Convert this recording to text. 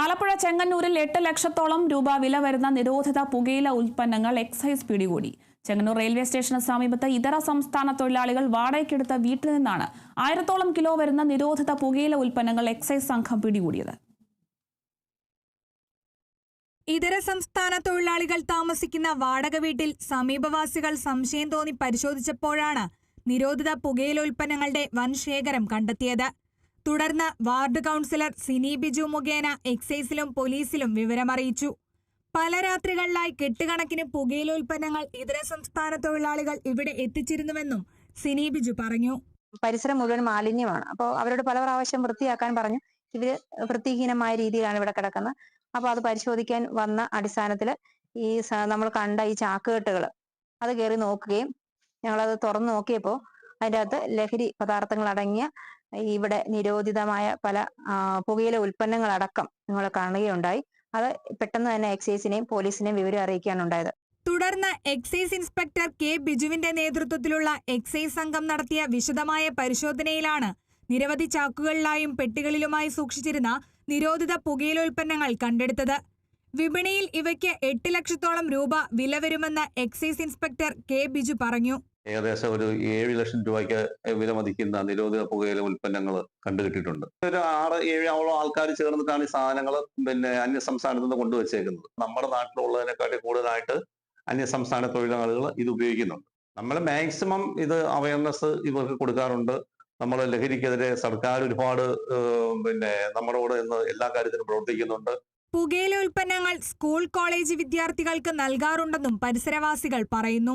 ആലപ്പുഴ ചെങ്ങന്നൂരിൽ എട്ട് ലക്ഷത്തോളം രൂപ വില വരുന്ന നിരോധിത പുകയില ഉൽപ്പന്നങ്ങൾ എക്സൈസ് പിടികൂടി. ചെങ്ങന്നൂർ റെയിൽവേ സ്റ്റേഷന് സമീപത്ത് ഇതര സംസ്ഥാന തൊഴിലാളികൾ വാടകയ്ക്കെടുത്ത വീട്ടിൽ നിന്നാണ് ആയിരത്തോളം കിലോ വരുന്ന നിരോധിത പുകയില ഉൽപ്പന്നങ്ങൾ എക്സൈസ് സംഘം പിടികൂടിയത്. ഇതര സംസ്ഥാന തൊഴിലാളികൾ താമസിക്കുന്ന വാടക വീട്ടിൽ സമീപവാസികൾ സംശയം തോന്നി പരിശോധിച്ചപ്പോഴാണ് നിരോധിത പുകയില ഉൽപ്പന്നങ്ങളുടെ വൻ ശേഖരം കണ്ടെത്തിയത്. തുടർന്ന് വാർഡ് കൗൺസിലർ സിനി ബിജു മുഖേന എക്സൈസിലും പോലീസിലും വിവരമറിയിച്ചു. പല രാത്രികളിലായി കെട്ടുകണക്കിന് പുകയിലോൽപ്പന്നങ്ങൾ ഇതര സംസ്ഥാന തൊഴിലാളികൾ ഇവിടെ എത്തിച്ചിരുന്നുവെന്നും സിനി ബിജു പറഞ്ഞു. പരിസരം മുഴുവൻ മാലിന്യമാണ്. അപ്പോൾ അവരോട് പല പ്രാവശ്യം വൃത്തിയാക്കാൻ പറഞ്ഞു. ഇവർ വൃത്തിഹീനമായ രീതിയിലാണ് ഇവിടെ കിടക്കുന്നത്. അപ്പൊ അത് പരിശോധിക്കാൻ വന്ന അടിസ്ഥാനത്തിൽ ഈ നമ്മൾ കണ്ട ഈ ചാക്കുകെട്ടുകൾ അത് കയറി നോക്കുകയും ഞങ്ങളത് തുറന്നു നോക്കിയപ്പോൾ അതിന്റെ അകത്ത് ലഹരി പദാർത്ഥങ്ങൾ അടങ്ങിയ ഇവിടെ നിരോധിതമായ പല പുകയില ഉൽപ്പന്നങ്ങൾ അടക്കം നിങ്ങൾ കാണുകയുണ്ടായി. അത് പെട്ടെന്ന് തന്നെ എക്സൈസിനെയും പോലീസിനെയും വിവരം അറിയിക്കുകയാണ് ഉണ്ടായത് തുടർന്ന് എക്സൈസ് ഇൻസ്പെക്ടർ കെ ബിജുവിന്റെ നേതൃത്വത്തിലുള്ള എക്സൈസ് സംഘം നടത്തിയ വിശദമായ പരിശോധനയിലാണ് നിരവധി ചാക്കുകളിലായും പെട്ടികളിലുമായി സൂക്ഷിച്ചിരുന്ന നിരോധിത പുകയിലോൽപ്പന്നങ്ങൾ കണ്ടെടുത്തത്. വിപണിയിൽ ഇവയ്ക്ക് എട്ട് ലക്ഷത്തോളം രൂപ വില വരുമെന്ന് എക്സൈസ് ഇൻസ്പെക്ടർ കെ ബിജു പറഞ്ഞു. ഏകദേശം ഒരു ഏഴ് ലക്ഷം രൂപയ്ക്ക് വില മതിക്കുന്ന നിരോധിത പുകയില ഉൽപ്പന്നങ്ങൾ കണ്ടുകിട്ടിയിട്ടുണ്ട് ഒരു ആറ് ഏഴോളം ആൾക്കാർ ചേർന്നിട്ടാണ് ഈ സാധനങ്ങൾ പിന്നെ അന്യ സംസ്ഥാനത്ത് നിന്ന് കൊണ്ടുവച്ചേക്കുന്നത്. നമ്മുടെ നാട്ടിലുള്ളതിനെക്കാട്ടി കൂടുതലായിട്ട് അന്യ സംസ്ഥാന തൊഴിലാളികൾ ഇത് ഉപയോഗിക്കുന്നുണ്ട്. നമ്മൾ മാക്സിമം ഇത് അവയർനെസ് ഇവർക്ക് കൊടുക്കാറുണ്ട്. നമ്മൾ ലഹരിക്കെതിരെ സർക്കാർ ഒരുപാട് പിന്നെ നമ്മളോട് ഇന്ന് എല്ലാ കാര്യത്തിലും പ്രവർത്തിക്കുന്നുണ്ട്. പുകയില ഉൽപ്പന്നങ്ങൾ സ്കൂൾ കോളേജ് വിദ്യാർത്ഥികൾക്ക് നൽകാറുണ്ടെന്നും പരിസരവാസികൾ പറയുന്നു.